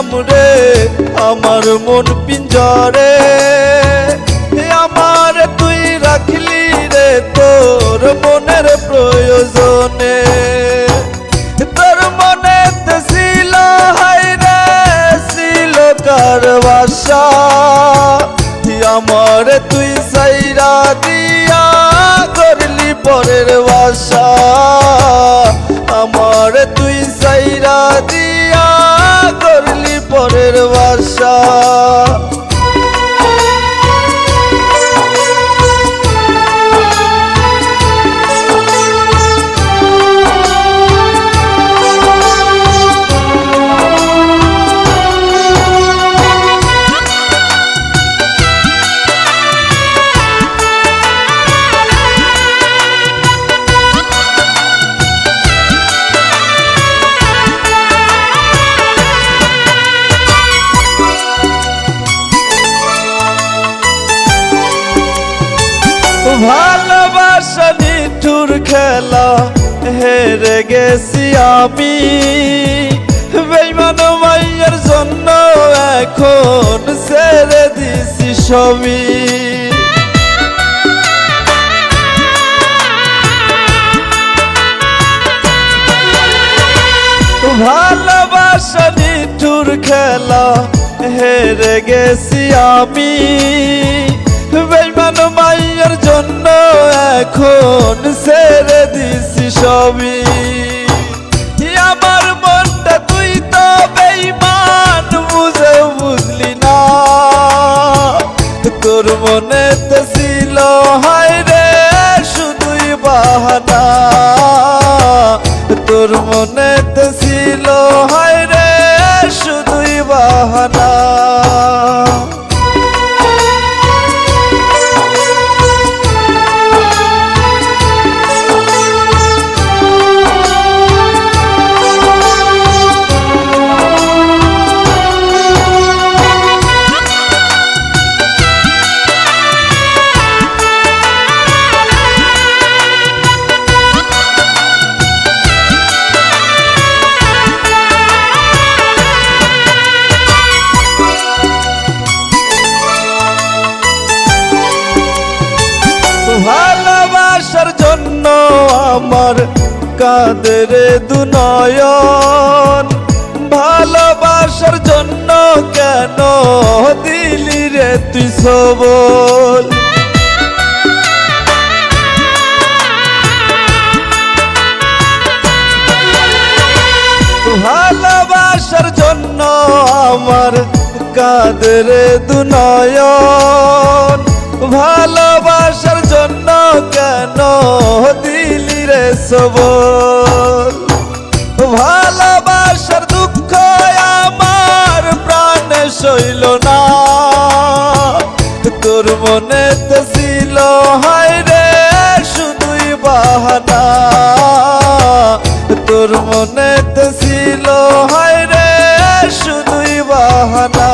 দিলাম রে, আমার মন পিঞ্জরে। আমার তুই রাখলি রে তোর মনের প্রয়োজনে। তোর মনে ছিল হাই রে, ছিল কার আমার তুই সাইরা দিয়া করলি পরের বাসা। বাসা ভালোবাসা নিঠুর খেলা, হেরে গেছি আমি। বেইমান মাইয়ের জন্য এখন ছেড়ে দিছি সবই। ভালোবাসা নিঠুর খেলা, হেরে গেছি আমি। মাইয়ের জন্য এখন ছেড়ে দিছি সবই। আমার মনটা তুই তো বেইমান বুঝে বুঝলি না। তোর মনে তো ছিল, হায় রে, শুধুই বাহানা। তোর মনে আমার কাদের দুনয়ন? ভালোবাসার জন্য কেন দিলি রে তুই সবল? ভালোবাসার জন্য আমার কাদের দুনয়ন? সবল ভালোবাসার দুঃখ আমার প্রাণে সইল না। তোর মনে ছিল, হায় রে, শুধুই বাহানা। তোর মনে ছিল, হায় রে, শুধুই বাহানা।